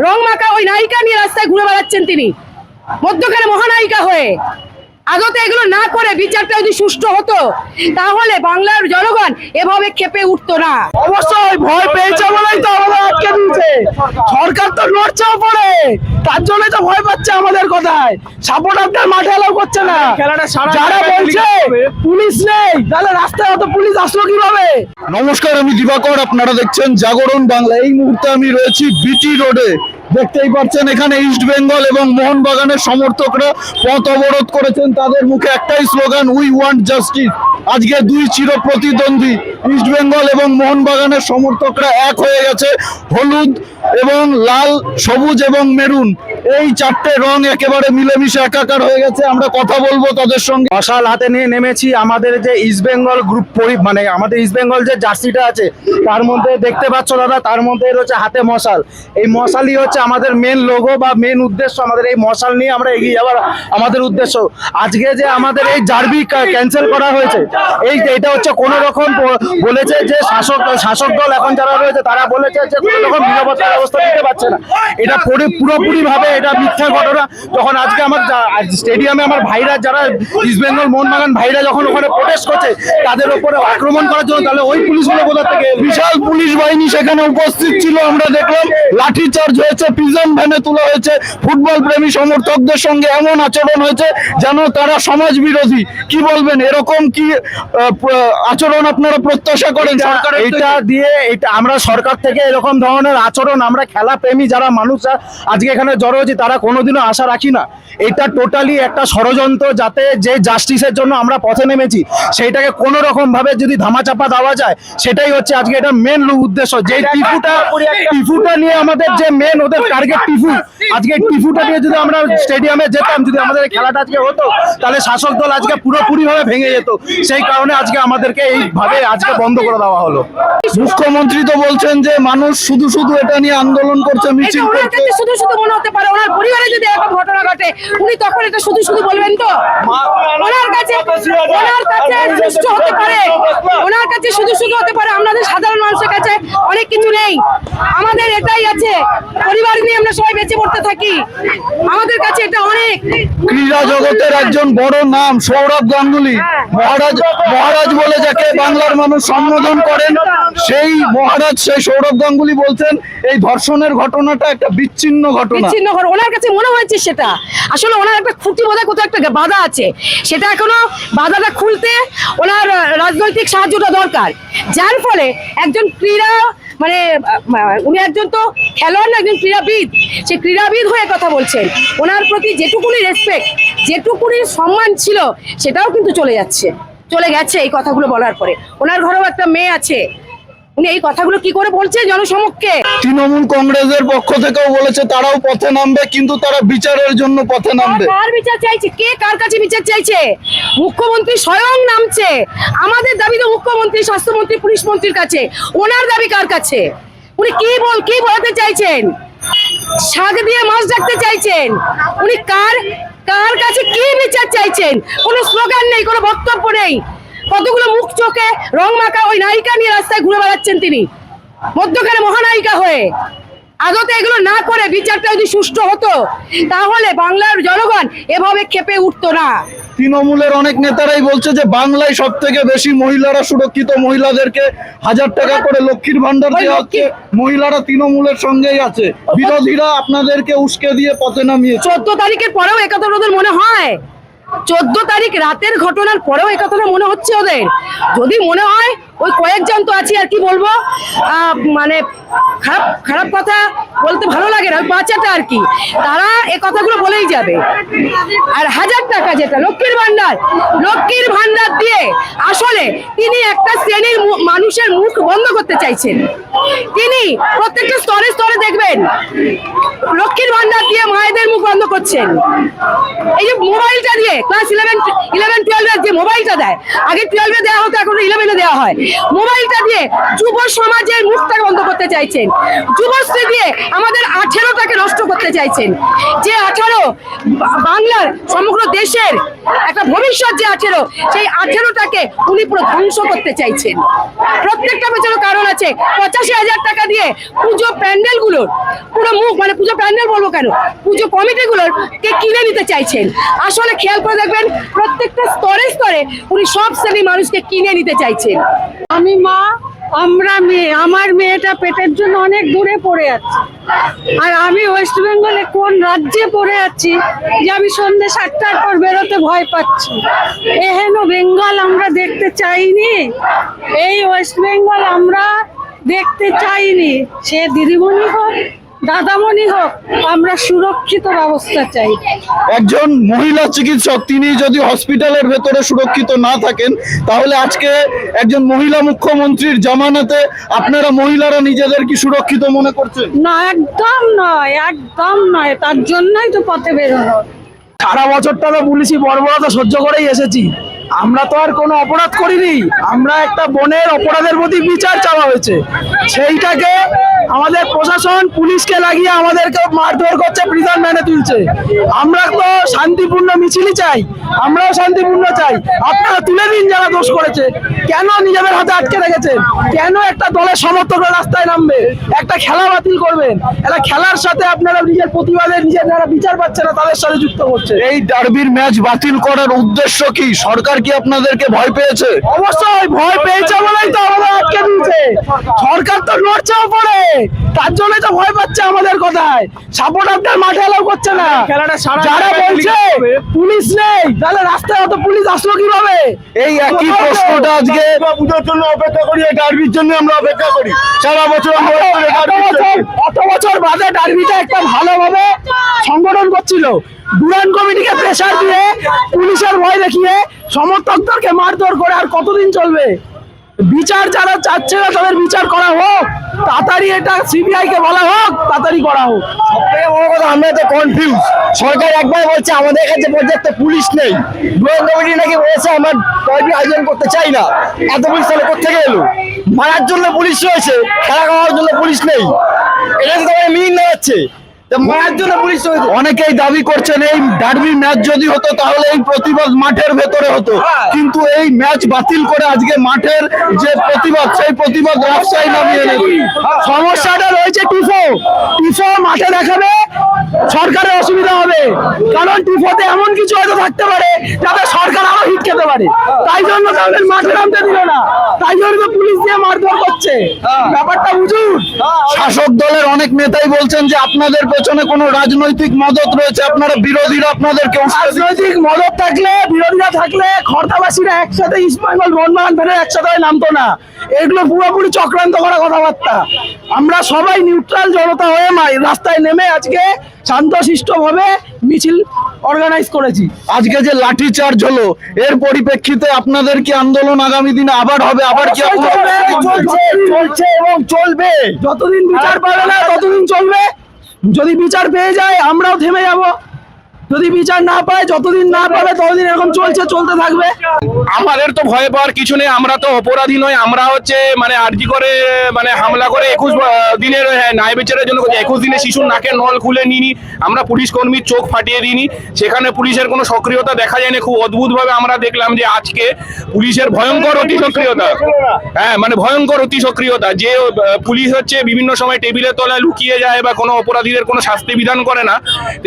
রং মাখা ওই নায়িকা নিয়ে রাস্তায় ঘুরে বেড়াচ্ছেন তিনি। মধ্যখানে মহানায়িকা হয়ে। আগতে এগুলো না করে বিচারটা যদি সুষ্ঠু হতো তাহলে বাংলার জনগণ এভাবে খেপে উঠতো না। অবশ্যই ভয় পেয়েছে বলেই তো আমাদের আটকে দিয়েছে। সরকার তো নড়ছেও পড়ে তার জন্যই তো ভয় পাচ্ছে আমাদের কথায়। সাপোর্টারদের মাঠে এলাও করছে না। যারা বলছে পুলিশ নেই তাহলে রাস্তায় অত পুলিশ আসলো কীভাবে? নমস্কার আমি দিবাকর আপনারা দেখছেন জাগরণ বাংলা। এই মুহূর্তে আমি রয়েছি বিটি রোডে দেখতেই পাচ্ছেন, এখানে ইস্ট বেঙ্গল এবং মোহনবাগানের সমর্থকরা পথ অবরোধ করেছেন। তাদের মুখে একটাই স্লোগান উই ওয়ান্ট জাস্টিস আজকে দুই চির প্রতিদ্বন্দ্বী ইস্ট বেঙ্গল এবং মোহনবাগানের সমর্থকরা এক হয়ে গেছে। হলুদ এবং লাল, সবুজ এবং মেরুন, এই চারটে রং একেবারে মিলেমিশে একাকার হয়ে গেছে। আমরা কথা বলব তাদের সঙ্গে। মশাল হাতে নিয়ে নেমেছি আমাদের যে ইস্ট বেঙ্গল গ্রুপ মানে আমাদের ইস্ট বেঙ্গল যে জার্সিটা আছে, তার মধ্যে দেখতে পাচ্ছ দাদা, তার মধ্যে রয়েছে হাতে মশাল। এই মশালই হচ্ছে আমাদের মেন লোগো বা মেন উদ্দেশ্য। আমাদের এই মশাল নিয়ে আমরা এগিয়ে যাওয়ার আমাদের উদ্দেশ্য। আজকে যে আমাদের এই জার্বি ক্যান্সেল করা হয়েছে এই এটা হচ্ছে কোনো রকম বলেছে যে শাসক শাসক দল এখন যারা রয়েছে তারা বলেছে যে কোনো রকম নিরাপত্তা ব্যবস্থা দিতে পারছে না। এটা পুরোপুরি ভাবে এটা মিথ্যা ঘটনা। যখন আজকে আমার স্টেডিয়ামে আমার ভাইরা যারা ইস্ট বেঙ্গল মোহনবাগান ভাইরা যখন ওখানে প্রোটেস্ট করছে, তাদের উপরে আক্রমণ করার জন্য তাহলে ওই পুলিশগুলো কোথা থেকে বিশাল পুলিশ বাহিনী সেখানে উপস্থিত ছিল, আমরা দেখলাম লাঠি চার্জ হয়েছে প্রিজন ভ্যানে তোলা হয়েছে ফুটবল প্রেমী সমর্থকদের সঙ্গে এমন আচরণ হয়েছে যেন তারা সমাজ বিরোধী কি বলবেন? এরকম কি প্র- আচরণ আপনারা প্রত্যাশা করেন? এটা দিয়ে এটা আমরা সরকার থেকে এরকম ধরনের আচরণ আমরা খেলা প্রেমী যারা মানুষ আজকে এখানে জড়ো হয়েছি তারা কোনোদিনও আশা রাখি না। এটা টোটালি একটা ষড়যন্ত্র যাতে যে জাস্টিসের জন্য আমরা পথে নেমেছি সেইটাকে কোনো রকম ভাবে যদি ধামাচাপা দেওয়া যায় সেটাই হচ্ছে আজকে এটা মেন উদ্দেশ্য। যে টিফুটা টিফুটা নিয়ে আমাদের যে মেন ওদের টার্গেট টিফু আজকে টিফুটা নিয়ে যদি আমরা স্টেডিয়ামে যেতাম যদি আমাদের খেলাটা আজকে হতো তাহলে শাসক দল আজকে পুরোপুরি ভাবে ভেঙে যেত। সেই কারণে আজকে আমাদেরকে এইভাবে আজকে বন্ধ করে দেওয়া হলো। মুখ্যমন্ত্রী তো বলছেন যে মানুষ শুধু শুধু এটা নিয়ে আন্দোলন করছে মিছিল করছে। শুধু শুধু মনে হতে পারে ওনার পরিবারে যদি এরকম ঘটনা ঘটে উনি তখন এটা শুধু শুধু বলবেন তো? ওনার কাছে ওনার কাছে সুষ্ঠু হতে পারে। ওনার কাছে শুধু শুধু হতে পারে আমাদের সাধারণ মানুষের কাছে অনেক কিছু নেই। আমাদের এটাই আছে পরিবার নিয়ে আমরা সবাই বেঁচে পড়তে থাকি। আমাদের কাছে এটা অনেক। ক্রীড়া জগতের একজন বড় নাম সৌরভ গাঙ্গুলি। মহারাজ মহারাজ বলে যাকে বাংলার মানুষ সম্বোধন করেন, সেই মহারাজ, সেই সৌরভ গাঙ্গুলি বলছেন, এই ধর্ষণের ঘটনাটা একটা বিচ্ছিন্ন ঘটনা। বিচ্ছিন্ন ঘর ওনার কাছে মনে হয়েছে সেটা। আসলে ওনার একটা খুঁটি বোধহয় কোথাও একটা বাধা আছে। সেটা এখনও বাধাটা খুলতে ওনার রাজনৈতিক সাহায্যটা দরকার। যার ফলে একজন ক্রীড়া মানে উনি একজন তো খেলোয়াড় না, একজন ক্রীড়াবিদ। সে ক্রীড়াবিদ হয়ে কথা বলছেন। ওনার প্রতি যেটুকুনি রেসপেক্ট যেটুকুনি সম্মান ছিল, সেটাও কিন্তু চলে যাচ্ছে। চলে গেছে এই কথাগুলো বলার পরে। ওনার ঘরেও একটা মেয়ে আছে। উনি এই কথাগুলো কি করে বলছেন জনসমক্ষে? তৃণমূল কংগ্রেসের পক্ষ থেকেও বলেছে তারাও পথে নামবে কিন্তু তারা বিচারের জন্য পথে নামবে। কার বিচার চাইছে? কে কার কাছে বিচার চাইছে? মুখ্যমন্ত্রী স্বয়ং নামছে। আমাদের দাবি তো মুখ্যমন্ত্রী স্বাস্থ্যমন্ত্রী পুলিশ মন্ত্রীর কাছে। ওনার দাবি কার কাছে? উনি কি বল কি বলতে চাইছেন? শাক দিয়ে মাছ ডাকতে চাইছেন। উনি কার কার কাছে কি বিচার চাইছেন? কোনো স্লোগান নেই, কোনো বক্তব্য নেই। কতগুলো মুখ, চোখে রং মাখা ওই নায়িকা নিয়ে রাস্তায় ঘুরে বেড়াচ্ছেন তিনি। মধ্যখানে মহানায়িকা হয়ে। আগতে এগুলো না করে বিচারটা যদি সুষ্ঠু হতো তাহলে বাংলার জনগণ এভাবে খেপে উঠতো না। তৃণমূলের অনেক নেতারাই বলছে যে বাংলায় সব থেকে বেশি মহিলারা সুরক্ষিত মহিলাদেরকে হাজার টাকা করে লক্ষ্মীর ভান্ডার দেওয়া হচ্ছে। মহিলারা তৃণমূলের সঙ্গেই আছে। বিরোধীরা আপনাদেরকে উস্কে দিয়ে পথে নামিয়েছে। চোদ্দ তারিখের পরেও একথা ওদের মনে হয়? চোদ্দ তারিখ রাতের ঘটনার পরেও একথাটা মনে হচ্ছে ওদের। যদি মনে হয় ওই কয়েকজন তো আছে, আর কি বলব? মানে খারাপ খারাপ কথা বলতে ভালো লাগে না বাচ্চাটা আর কি। তারা এ কথাগুলো বলেই যাবে। আর হাজার টাকা যেটা, লক্ষ্মীর ভান্ডার লক্ষ্মীর ভান্ডার দিয়ে আসলে তিনি একটা শ্রেণির মানুষের মুখ বন্ধ করতে চাইছেন। তিনি প্রত্যেকটা স্তরে স্তরে দেখবেন, লক্ষ্মীর ভান্ডার দিয়ে মায়েদের মুখ বন্ধ করছেন? এই যে মোবাইলটা দিয়ে ক্লাস ইলেভেন ইলেভেন টুয়েলভের যে মোবাইলটা দেয়, আগে টুয়েলভে দেওয়া হতো, এখন ইলেভেনে দেওয়া হয়। মোবাইলটা দিয়ে যুব সমাজের মুখটাকে বন্ধ করতে চাইছেন। যুবশ্রী দিয়ে আমাদের আঠেরোটাকে নষ্ট করতে চাইছেন। যে আঠারো বাংলার সমগ্র দেশের একটা ভবিষ্যৎ যে আঠেরো, সেই আঠেরোটাকে উনি পুরো ধ্বংস করতে চাইছেন। প্রত্যেকটা পেছনে কারণ আছে। পঁচাশি হাজার টাকা দিয়ে পুজো প্যান্ডেলগুলোর, পুরো মুখ মানে পুজো প্যান্ডেল বলব কেন? পুজো কমিটিগুলোর কে কিনে নিতে চাইছেন? আসলে খেয়াল করে দেখবেন, প্রত্যেকটা স্তরে স্তরে উনি সব শ্রেণির মানুষকে কিনে নিতে চাইছেন। আমি মা, আমরা মেয়ে, আমার মেয়েটা পেটের জন্য অনেক দূরে পড়ে আছে। আর আমি ওয়েস্ট বেঙ্গলে কোন রাজ্যে পড়ে আছি যে আমি সন্ধ্যে সাতটার পর বেরোতে ভয় পাচ্ছি? এহেন বেঙ্গল আমরা দেখতে চাইনি। এই ওয়েস্ট বেঙ্গল আমরা দেখতে চাইনি। সে দিদিমণি হোক দাদামণি হোক আমরা সুরক্ষিত ব্যবস্থা চাই। একজন মহিলা চিকিৎসক তিনি যদি হসপিটালের ভেতরে সুরক্ষিত না থাকেন তাহলে আজকে একজন মহিলা মুখ্যমন্ত্রীর জামানাতে আপনারা মহিলারা নিজেদের কি সুরক্ষিত মনে করছেন? না একদম নয় একদম নয় তার জন্যই তো পথে বেরোনো সারা বছরটা তো পুলিশি বর্বরতা সহ্য করেই এসেছি। আমরা তো আর কোনো অপরাধ করিনি আমরা একটা বোনের অপরাধের প্রতি বিচার চাওয়া হয়েছে। সেইটাকে আমাদের প্রশাসন পুলিশকে লাগিয়ে আমাদেরকে মারধর করছে প্রিজন ম্যানে তুলছে। আমরা তো শান্তিপূর্ণ মিছিলই চাই আমরাও শান্তিপূর্ণ চাই। আপনারা তুলে দিন যারা দোষ করেছে। কেন নিজেদের হাতে আটকে রেখেছেন? কেন একটা দলের সমর্থকরা রাস্তায় নামবে? একটা খেলা বাতিল করবেন। একটা খেলার সাথে আপনারা নিজের প্রতিবাদে নিজের যারা বিচার পাচ্ছে না তাদের সাথে যুক্ত করছে এই ডার্বির ম্যাচ বাতিল করার উদ্দেশ্য কি? সরকার কি আপনাদেরকে ভয় পেয়েছে? অবশ্যই ভয় পেয়েছে বলেই তো আমাদের আটকে দিয়েছে। সরকার তো নড়ছেও পড়ে তার জন্যই তো ভয় পাচ্ছে আমাদের কথায়। সাপোর্টারদের মাঠে এলাও করছে না। খেলাটা সারা যারা বলছে পুলিশ নেই তাহলে রাস্তায় অত পুলিশ আসলো কীভাবে? এই একই প্রশ্নটা আজকে পুজোর জন্য অপেক্ষা করি এই ডার্বির জন্য আমরা অপেক্ষা করি। সারা বছর অত বছর বাদে ডার্বিটা একটা ভালোভাবে সংগঠন করছিল। দুরান কমিটিকে প্রেশার দিয়ে পুলিশের ভয় দেখিয়ে সমর্থকদেরকে মারধর করে আর কতদিন চলবে? বিচার যারা চাচ্ছে না, তাদের বিচার করা হোক। তাড়াতাড়ি এটা সিবিআই কে বলা হোক, তাড়াতাড়ি করা হোক। আমরা তো কনফিউজ সরকার একবার বলছে, আমাদের কাছে পর্যাপ্ত পুলিশ নেই। ড্রয়িং কমিটি নাকি বলেছে, আমরা ডার্বি আয়োজন করতে চাই না। এত পুলিশ তাহলে কোথেকে এলো? মারার জন্য পুলিশ রয়েছে, খেলা করার জন্য পুলিশ নেই। এটা তো তোমার মিন না যাচ্ছে অনেকেই দাবি করছেন এই ডার্বি ম্যাচ যদি হতো তাহলে এই প্রতিবাদ মাঠের ভেতরে হতো। কিন্তু এই ম্যাচ বাতিল করে আজকে মাঠের যে প্রতিবাদ সেই প্রতিবাদ রাস্তায় নামিয়ে সমস্যাটা রয়েছে টিফো। টিফো মাঠে দেখাবে সরকারের অসুবিধা হবে। কারণ টিফোতে এমন কিছু হয়তো থাকতে পারে যাতে সরকার আরও হিট খেতে পারে। তাই জন্য তাদের মাঠে নামতে দিল না। তাই জন্য তো পুলিশ দিয়ে মারধর করছে। ব্যাপারটা বুঝুন। শাসক দলের অনেক নেতাই বলছেন যে আপনাদের পেছনে কোনো রাজনৈতিক মদত রয়েছে। আপনারা বিরোধীরা আপনাদেরকে। রাজনৈতিক মদত থাকলে বিরোধীরা থাকলে খর্দাবাসীরা একসাথে বেঙ্গল মোহনবাগান ফেলে একসাথে নামতো না। এগুলো পুরোপুরি চক্রান্ত করা কথাবার্তা। আমরা সবাই নিউট্রাল জনতা হয়ে রাস্তায় নেমে আজকে শান্তশিষ্ট ভাবে মিছিল অর্গানাইজ করেছি। আজকে যে লাঠি চার্জ হলো এর পরিপ্রেক্ষিতে আপনাদের কি আন্দোলন আগামী দিনে আবার হবে? আবার কি চলছে এবং চলবে। যতদিন বিচার পাবে না ততদিন চলবে। যদি বিচার পেয়ে যায় আমরাও থেমে যাব। যদি বিচার না পায় যতদিন না পাবে ততদিন এরকম চলছে চলতে থাকবে। আমাদের তো ভয় পাওয়ার কিছু নেই আমরা তো অপরাধী নয় আমরা হচ্ছে মানে আরজি করে মানে হামলা করে একুশ দিনের হ্যাঁ, ন্যায় বিচারের জন্য একুশ দিনে শিশুর নাকের নল খুলে নিনি আমরা পুলিশ কর্মীর চোখ ফাটিয়ে দিইনি। সেখানে পুলিশের কোনো সক্রিয়তা দেখা যায়নি। খুব অদ্ভুত ভাবে আমরা দেখলাম যে আজকে পুলিশের ভয়ঙ্কর অতি সক্রিয়তা। হ্যাঁ মানে ভয়ঙ্কর অতি সক্রিয়তা। যে পুলিশ হচ্ছে বিভিন্ন সময় টেবিলের তলায় লুকিয়ে যায় বা কোনো অপরাধীদের কোনো শাস্তি বিধান করে না।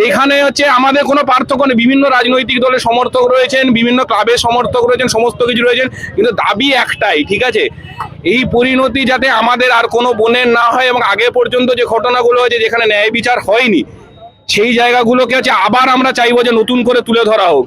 এখানে হচ্ছে আমাদের কোনো পার্থক্য নেই। বিভিন্ন রাজনৈতিক দলের সমর্থক রয়েছেন বিভিন্ন ক্লাবের সমর্থক রয়েছেন সমস্ত কিছু রয়েছেন, কিন্তু দাবি একটাই, ঠিক আছে? এই পরিণতি যাতে আমাদের আর কোনো বোনের না হয় এবং আগে পর্যন্ত যে ঘটনাগুলো হয়েছে যেখানে ন্যায় বিচার হয়নি, সেই জায়গাগুলোকে হচ্ছে আবার আমরা চাইব যে নতুন করে তুলে ধরা হোক।